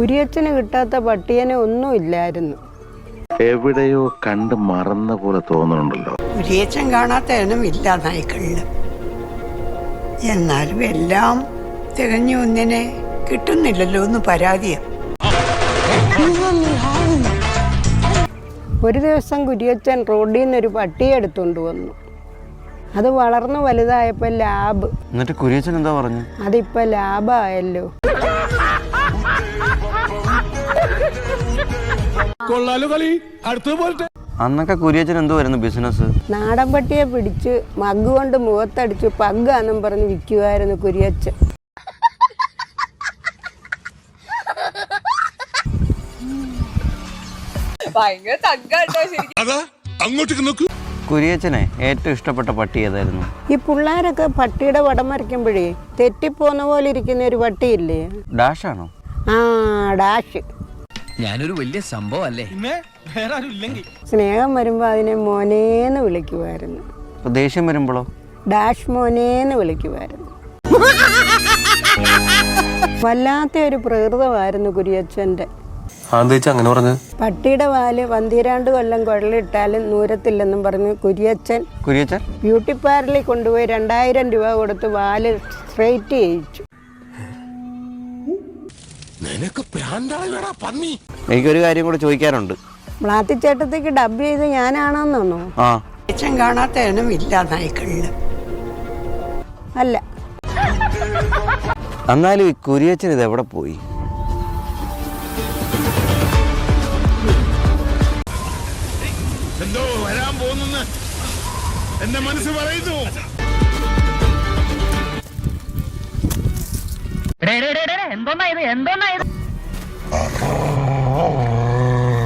കുരിയച്ചന് കിട്ടാത്ത പട്ടിയനെ ഒന്നും ഇല്ലായിരുന്നു. എവിടെയോ കണ്ട് മറന്ന പോലെ തോന്നുന്നുണ്ടല്ലോ. കുരിയച്ചൻ കാണാത്ത ഇല്ല നായ്ക്കളിൽ എന്നാലും എല്ലാം തികഞ്ഞു ഒന്നിനെ കിട്ടുന്നില്ലല്ലോ എന്ന് പരാതിയാണ് ഒരു ദിവസം കുരിയച്ചൻ റോഡിൽ നിന്ന് ഒരു പട്ടിയെ എടുത്തുകൊണ്ട് വന്നു. അത് വളർന്നു വലുതായപ്പോൾ ലാബ്. എന്നിട്ട് കുരിയച്ചൻ എന്താ പറഞ്ഞു? അന്നൊക്കെ കുര്യച്ചൻ എന്തോ വരുന്നു ബിസിനസ് നാടൻ പട്ടിയെ പിടിച്ച് മഗ് കൊണ്ട് മുഖത്തടിച്ച് പഗ്ഗാന്നും പറഞ്ഞ് വിൽക്കുമായിരുന്നു കുരിയച്ചൻ. ഭയങ്കര തഗ്ഗാട്ടോ ശരിക്കും. കുര്യച്ചനെ ഏറ്റവും ഇഷ്ടപ്പെട്ട പട്ടി ഏതായിരുന്നു? ഈ പിള്ളേരൊക്കെ പട്ടിയുടെ പടം വരയ്ക്കുമ്പോഴേ തെറ്റിപ്പോന്ന പോലെ ഇരിക്കുന്ന ഒരു പട്ടിയില്ലേ? ഡാഷാണോ? ആ ഡാഷ്. ഞാനൊരു വലിയ സംഭവം അല്ലേ സ്നേഹം വരുമ്പോ അതിനെ മോനേന്ന് വിളിക്കുമായിരുന്നു അപ്പൊ ദേഷ്യം വരുമ്പോഴോ ഡാഷ് മോനേന്ന് വിളിക്കുമായിരുന്നു വല്ലാത്ത ഒരു പ്രകൃതമായിരുന്നു കുരിയച്ഛന്റെ അങ്ങനെ പറഞ്ഞു പട്ടിയുടെ വാൽ പന്തിരാണ്ട് കൊല്ലം കുഴലിട്ടാലും നൂരത്തില്ലെന്നും പറഞ്ഞു കുരിയച്ചൻ കുരിയച്ഛൻ? ബ്യൂട്ടി പാർലറിൽ കൊണ്ടുപോയി രണ്ടായിരം രൂപ കൊടുത്ത് വാൽ സ്ട്രേറ്റ് ചെയ്യിച്ചു. എനിക്കൊരു കാര്യം കൂടെ ചോദിക്കാനുണ്ട്. ബ്ലാത്തിച്ചേട്ടത്തേക്ക് ഡബ് ചെയ്ത് ഞാനാണോന്നോ ആ. കാണാത്ത ഇനമില്ല നായ്ക്കളിൽ അല്ല. എന്നാലും ഈ കുരിയച്ചൻ ഇത് എവിടെ പോയി? എന്തോ വരാൻ പോകുന്നു എന്റെ മനസ്സ് പറയുന്നു.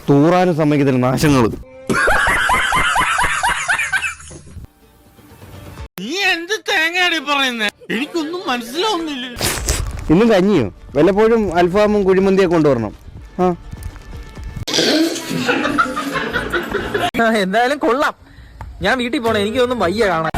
തൂറാനും സമ്മതിക്കത്തില്ല നാശങ്ങൾ നീ എന്ത് തേങ്ങയാണ് പറയുന്നത് എനിക്കൊന്നും മനസ്സിലാവുന്നില്ല. ഇന്നും കഞ്ഞിയോ? വല്ലപ്പോഴും അൽഫാമും കുഴിമന്തിയൊക്കെ കൊണ്ടുവരണം. ആ എന്തായാലും കൊള്ളാം. ഞാൻ വീട്ടിൽ പോണേ. എനിക്കൊന്നും വയ്യ കാണാൻ.